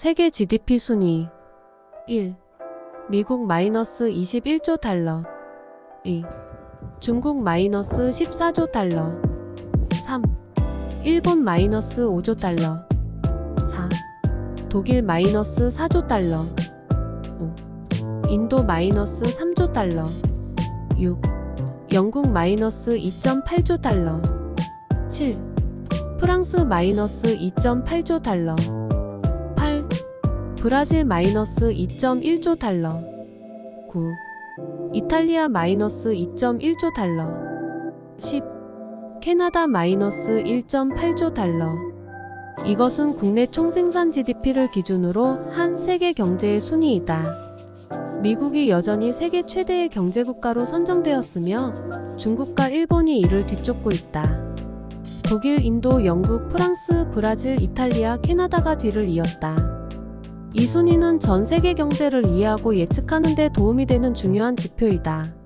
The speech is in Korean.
세계 GDP 순위 1. 미국 마이너스 21조 달러 2. 중국 마이너스 14조 달러 3. 일본 마이너스 5조 달러 4. 독일 마이너스 4조 달러 5. 인도 마이너스 3조 달러 6. 영국 마이너스 2.8조 달러 7. 프랑스 마이너스 2.8조 달러 8. 브라질 마이너스 2.1조 달러 9. 이탈리아 마이너스 2.1조 달러 10. 캐나다 마이너스 1.8조 달러 이것은 국내 총생산 GDP를 기준으로 한 세계 경제의 순위이다. 미국이 여전히 세계 최대의 경제국가로 선정되었으며 중국과 일본이 이를 뒤쫓고 있다. 독일, 인도, 영국, 프랑스, 브라질, 이탈리아, 캐나다가 뒤를 이었다. 이 순위는 전 세계 경제를 이해하고 예측하는 데 도움이 되는 중요한 지표이다.